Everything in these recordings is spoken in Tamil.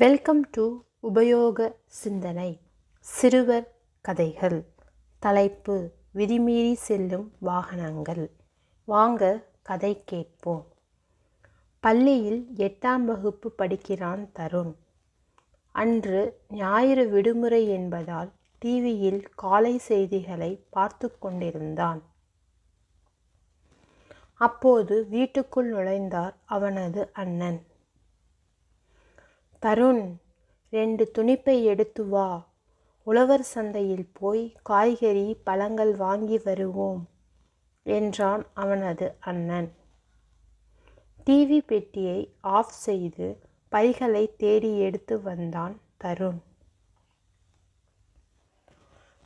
வெல்கம் டு உபயோக சிந்தனை சிறுவர் கதைகள். தலைப்பு விதிமீறி செல்லும் வாகனங்கள். வாங்க கதை கேட்போம். பள்ளியில் எட்டாம் வகுப்பு படிக்கிறான் தருண். அன்று ஞாயிறு விடுமுறை என்பதால் டிவியில் காலை செய்திகளை பார்த்து கொண்டிருந்தான். அப்போது வீட்டுக்குள் நுழைந்தார் அவனது அண்ணன். தருண் ரெண்டு துணிப்பை எடுத்து வா. உழவர் சந்தையில் போய் காய்கறி பழங்கள் வாங்கி வருவோம் என்றான் அவனது அண்ணன். டிவி பெட்டியை ஆஃப் செய்து பைகளை தேடி எடுத்து வந்தான் தருண்.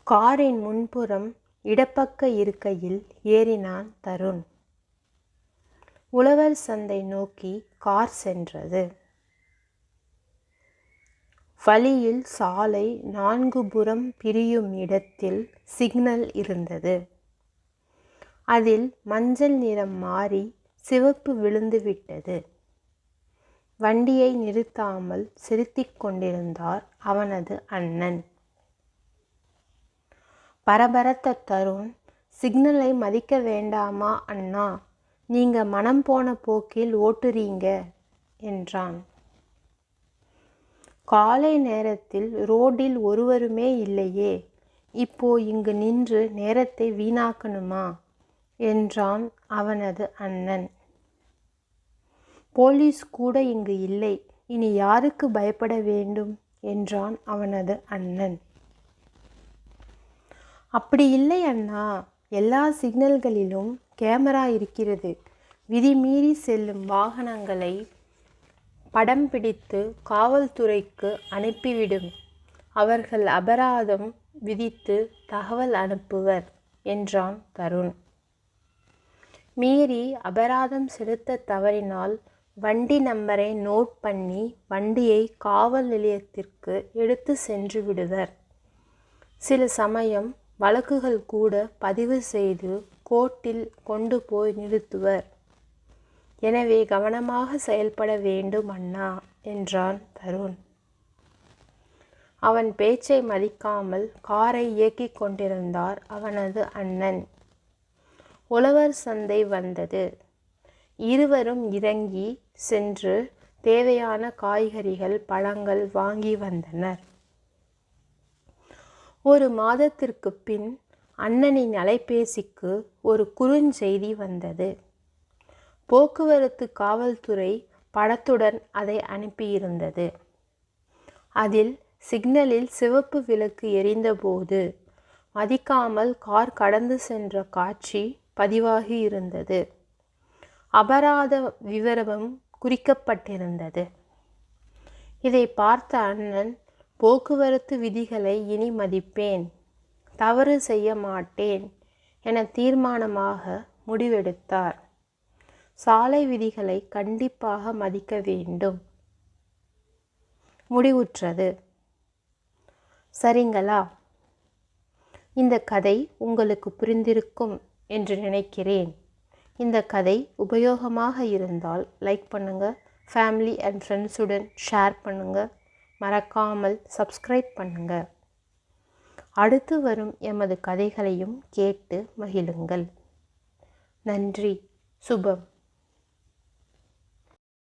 காரின் முன்புறம் இடப்பக்க இருக்கையில் ஏறினான் தருண். உழவர் சந்தை நோக்கி கார் சென்றது. வழியில் சாலை நான்கு புறம் பிரியும் இடத்தில் சிக்னல் இருந்தது. அதில் மஞ்சள் நிறம் மாறி சிவப்பு விழுந்துவிட்டது வண்டியை நிறுத்தாமல் சிரித்திக் கொண்டிருந்தார் அவனது அண்ணன். பரபரத்த தருண் சிக்னலை மதிக்க வேண்டாமா அண்ணா? நீங்க மனம் போன போக்கில் ஓட்டுறீங்க என்றான். காலை நேரத்தில் ரோடில் ஒருவருமே இல்லையே. இப்போ இங்கு நின்று நேரத்தை வீணாக்கணுமா? என்றான் அவனது அண்ணன். போலீஸ் கூட இங்கு இல்லை. இனி யாருக்கு பயப்பட வேண்டும்? என்றான் அவனது அண்ணன். அப்படி இல்லை அண்ணா. எல்லா சிக்னல்களிலும் கேமரா இருக்கிறது. விதி மீறி செல்லும் வாகனங்களை படம் பிடித்து காவல்துறைக்கு அனுப்பிவிடும். அவர்கள் அபராதம் விதித்து தகவல் அனுப்புவர் என்றான் தருண். மீறி அபராதம் செலுத்த தவறினால் வண்டி நம்பரை நோட் பண்ணி வண்டியை காவல் நிலையத்திற்கு எடுத்து சென்று விடுவர். சில சமயம் வழக்குகள் கூட பதிவு செய்து கோர்ட்டில் கொண்டு போய் நிறுத்துவர். எனவே கவனமாக செயல்பட வேண்டும் அண்ணா என்றான் தருண். அவன் பேச்சை மதிக்காமல் காரை இயக்கிக் கொண்டிருந்தார் அவனது அண்ணன். உழவர் சந்தை வந்தது. இருவரும் இறங்கி சென்று தேவையான காய்கறிகள் பழங்கள் வாங்கி வந்தனர். ஒரு மாதத்திற்கு பின் அண்ணனின் அலைபேசிக்கு ஒரு குறுஞ்செய்தி வந்தது. போக்குவரத்து காவல்துறை படத்துடன் அதை அனுப்பியிருந்தது. அதில் சிக்னலில் சிவப்பு விளக்கு எரிந்தபோது மதிக்காமல் கார் கடந்து சென்ற காட்சி பதிவாகி இருந்தது. அபராத விவரமும் குறிக்கப்பட்டிருந்தது. இதை பார்த்த அண்ணன் போக்குவரத்து விதிகளை இனி மதிப்பேன் தவறு செய்ய மாட்டேன் என தீர்மானமாக முடிவெடுத்தார். சாலை விதிகளை கண்டிப்பாக மதிக்க வேண்டும். முடிவுற்றது. சரிங்களா? இந்த கதை உங்களுக்கு புரிந்திருக்கும் என்று நினைக்கிறேன். இந்த கதை உபயோகமாக இருந்தால் லைக் பண்ணுங்கள் ஃபேமிலி அண்ட் ஃப்ரெண்ட்ஸுடன் ஷேர் பண்ணுங்கள் மறக்காமல் சப்ஸ்கிரைப் பண்ணுங்கள் அடுத்து வரும் எமது கதைகளையும் கேட்டு மகிழுங்கள். நன்றி. சுபம்.